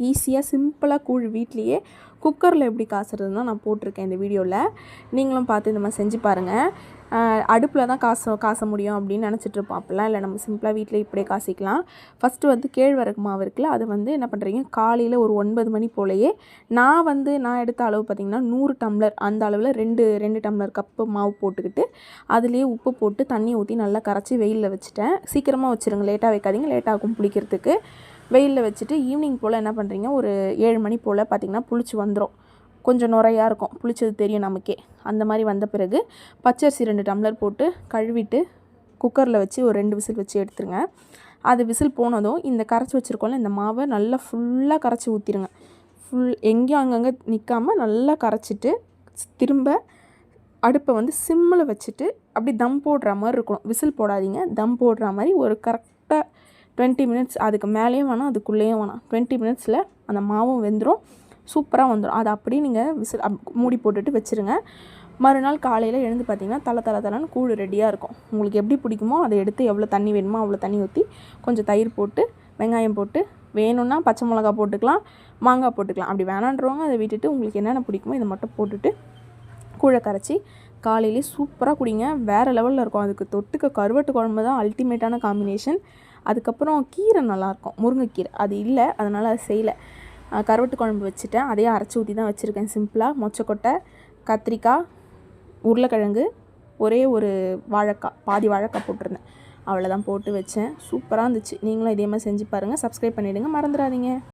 ஈஸியாக சிம்பிளாக கூழ் வீட்லேயே குக்கரில் எப்படி காசுறதுன்னு தான் நான் போட்டிருக்கேன் இந்த வீடியோவில் நீங்களும் பார்த்து இந்த மாதிரி செஞ்சு பாருங்கள் அடுப்பில் தான் காசு காச முடியும் அப்படின்னு நினச்சிட்டு இருப்போம் அப்படிலாம் இல்லை நம்ம சிம்பிளாக வீட்டில் இப்படியே காசிக்கலாம். ஃபஸ்ட்டு வந்து கேழ்வரகு மாவு இருக்குல்ல அதை வந்து என்ன பண்ணுறீங்க காலையில் ஒரு ஒன்பது மணி போலேயே நான் வந்து நான் எடுத்த அளவு பார்த்திங்கன்னா நூறு டம்ளர் அந்த அளவில் ரெண்டு ரெண்டு டம்ளர் கப்பு மாவு போட்டுக்கிட்டு அதுலேயே உப்பு போட்டு தண்ணி ஊற்றி நல்லா கரைச்சி வெயிலில் வச்சுட்டேன். சீக்கிரமாக வச்சுருங்க லேட்டாக வைக்காதீங்க லேட்டாகும் பிடிக்கிறதுக்கு வெயிலில் வச்சுட்டு ஈவினிங் போல் என்ன பண்ணுறீங்க ஒரு ஏழு மணி போல் பார்த்திங்கன்னா புளிச்சு வந்துடும் கொஞ்சம் நுரையாக இருக்கும். புளிச்சது தெரியும் நமக்கே. அந்த மாதிரி வந்த பிறகு பச்சரிசி ரெண்டு டம்ளர் போட்டு கழுவிட்டு குக்கரில் வச்சு ஒரு ரெண்டு விசில் வச்சு எடுத்துருங்க. அது விசில் போனதும் இந்த கரைச்சி வச்சுருக்கோம்ல இந்த மாவை நல்லா ஃபுல்லாக கரைச்சி ஊற்றிடுங்க ஃபுல் எங்கேயும் அங்கங்கே நிற்காமல் நல்லா கரைச்சிட்டு திரும்ப அடுப்பை வந்து சிம்மில் வச்சுட்டு அப்படி தம் போடுற மாதிரி இருக்கணும். விசில் போடாதீங்க. தம் போடுற மாதிரி ஒரு கரெக்ட் டுவெண்ட்டி மினிட்ஸ் அதுக்கு மேலேயும் வேணாம் அதுக்குள்ளேயும் வேணாம். டுவெண்ட்டி மினிட்ஸில் அந்த மாவும் வெந்துடும் சூப்பராக வந்துடும் அதை அப்படியே நீங்கள் விசில் மூடி போட்டுட்டு வச்சுருங்க. மறுநாள் காலையில் எழுந்து பார்த்தீங்கன்னா தலை தலை தலைன்னு கூழ் ரெடியாக இருக்கும். உங்களுக்கு எப்படி பிடிக்குமோ அதை எடுத்து எவ்வளோ தண்ணி வேணுமோ அவ்வளோ தண்ணி ஊற்றி கொஞ்சம் தயிர் போட்டு வெங்காயம் போட்டு வேணும்னா பச்சை மிளகா போட்டுக்கலாம் மாங்காய் போட்டுக்கலாம். அப்படி வேணான்றவங்க அதை விட்டுட்டு உங்களுக்கு என்னென்ன பிடிக்குமோ இதை மட்டும் போட்டுட்டு கூழை கரைச்சி காலையிலே சூப்பராக குடிங்க. வேறு லெவலில் இருக்கும். அதுக்கு தொட்டுக்க கருவாட்டு குழம்பு தான் அல்டிமேட்டான காம்பினேஷன் அதுக்கப்புறம் கீரை நல்லாயிருக்கும் முருங்கைக்கீரை. அது இல்லை அதனால் அது செய்யலை. கருவட்டு குழம்பு வச்சுட்டேன். அதையே அரைச்சி ஊற்றி தான் வச்சுருக்கேன் சிம்பிளாக மொச்சக்கொட்டை கத்திரிக்காய் உருளைக்கிழங்கு ஒரே ஒரு வாழைக்காய் பாதி வாழைக்காய் போட்டிருந்தேன். அவ்வளோதான் போட்டு வச்சேன். சூப்பராக இருந்துச்சு. நீங்களும் இதே மாதிரி செஞ்சு பாருங்கள் சப்ஸ்கிரைப் பண்ணிவிடுங்க மறந்துடாதீங்க.